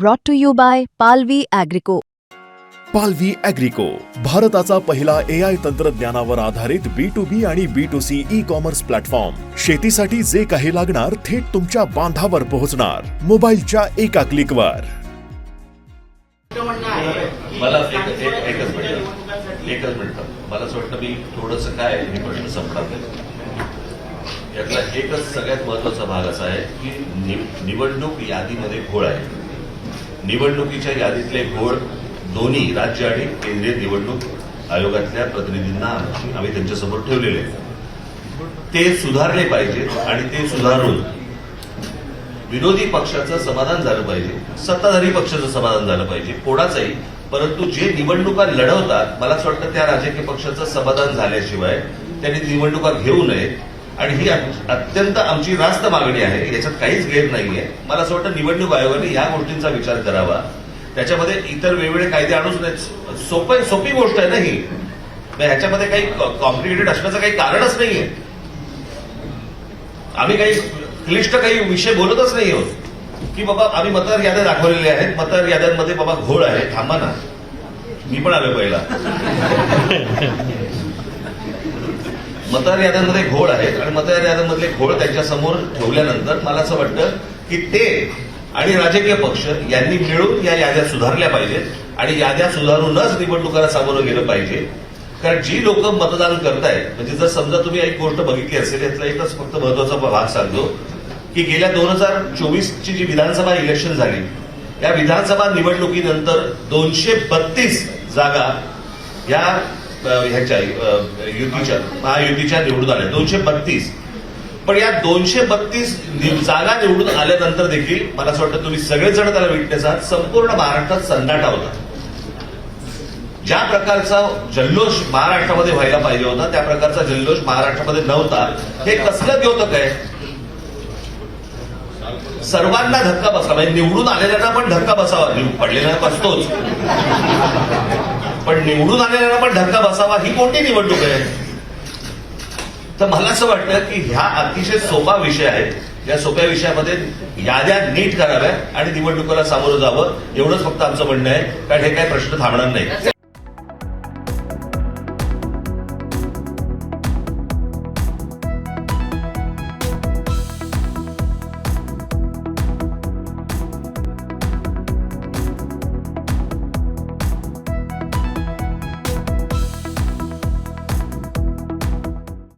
brought to you by Palvi Agrico. पालवी अॅग्रिको भारताचा पहिला ए आय तंत्रज्ञानावर आधारित बी टू बी आणि B to C e commerce platform शेतीसाठी जे काही लागणार थेट तुमच्या बांधावर पोहोचणार. मोबाईलच्या एका क्लिकवर मला एक एक एकच मिनिट. मला असं वाटतं मी थोडंसं काय हे प्रश्न संपणार यातला एकच सगळ्यात महत्त्वाचा भाग असा आहे की निवडणूक यादीमध्ये घोळ आहे. निवडणुकीच्या यादीतले घोळ दोन्ही राज्य आणि केंद्रीय निवडणूक आयोगातल्या प्रतिनिधींना आम्ही त्यांच्यासमोर ठेवलेले ते सुधारले पाहिजेत आणि ते सुधारून विरोधी पक्षाचं समाधान झालं पाहिजे सत्ताधारी पक्षाचं समाधान झालं पाहिजे कोणाचंही. परंतु जे निवडणुका लढवतात मला असं वाटतं त्या राजकीय पक्षाचं समाधान झाल्याशिवाय त्यांनी निवडणुका घेऊ नयेत. आणि ही अत्यंत आमची रास्त मागणी आहे याच्यात काहीच गैर नाहीये. मला असं वाटतं निवडणूक आयोगाने या गोष्टींचा विचार करावा. त्याच्यामध्ये इतर वेगवेगळे कायदे आणूच नाही सोपं सोपी गोष्ट आहे ना ही. मग ह्याच्यामध्ये काही कॉम्प्लिकेटेड असण्याचं काही कारणच नाहीये. आम्ही काही क्लिष्ट काही विषय बोलतच नाही आहोत. की बाबा आम्ही मतदार याद्या दाखवलेले आहेत. मतदार याद्यांमध्ये बाबा घोळ आहे. थांबा ना. मी पण आलो पहिला. मतदार याद्यांमध्ये घोळ आहेत आणि मतदार याद्यांमधले घोळ त्यांच्यासमोर ठेवल्यानंतर मला असं वाटतं की ते आणि राजकीय पक्ष यांनी मिळून या याद्या सुधारल्या पाहिजेत. आणि याद्या सुधारूनच निवडणुकाला सामोरं गेलं पाहिजे. कारण जी लोक मतदान करतायत म्हणजे जर समजा तुम्ही एक गोष्ट बघितली असेल यातला एकच फक्त महत्त्वाचा भाग सांगतो की गेल्या दोन हजार चोवीसची जी विधानसभा इलेक्शन झाली या विधानसभा निवडणुकीनंतर दोनशे बत्तीस जागा या ह्याच्या युतीच्या महायुतीच्या निवडून आल्या. दोनशे बत्तीस. पण या दोनशे बत्तीस जागा निवडून आल्यानंतर देखील मला असं वाटतं तुम्ही सगळेजण त्याला विटनेस आहात. संपूर्ण महाराष्ट्रात संदाटा होता. ज्या प्रकारचा जल्लोष महाराष्ट्रामध्ये व्हायला पाहिजे होता त्या प्रकारचा जल्लोष महाराष्ट्रामध्ये नव्हता. हे कसलं द्योतक आहे? सर्वांना धक्का बसला म्हणजे निवडून आलेल्यांना पण धक्का बसावा. पडलेला बसतोच पण निवडून आलेल्याला पण धक्का बसावा ही कोणती निवडणूक आहे? तर मला असं वाटतं की ह्या अतिशय सोपा विषय आहे. या सोप्या विषयामध्ये याद्या नीट कराव्या आणि निवडणुकीला सामोरं जावं. एवढंच फक्त आमचं म्हणणं आहे. कारण हे काही प्रश्न थांबणार नाही.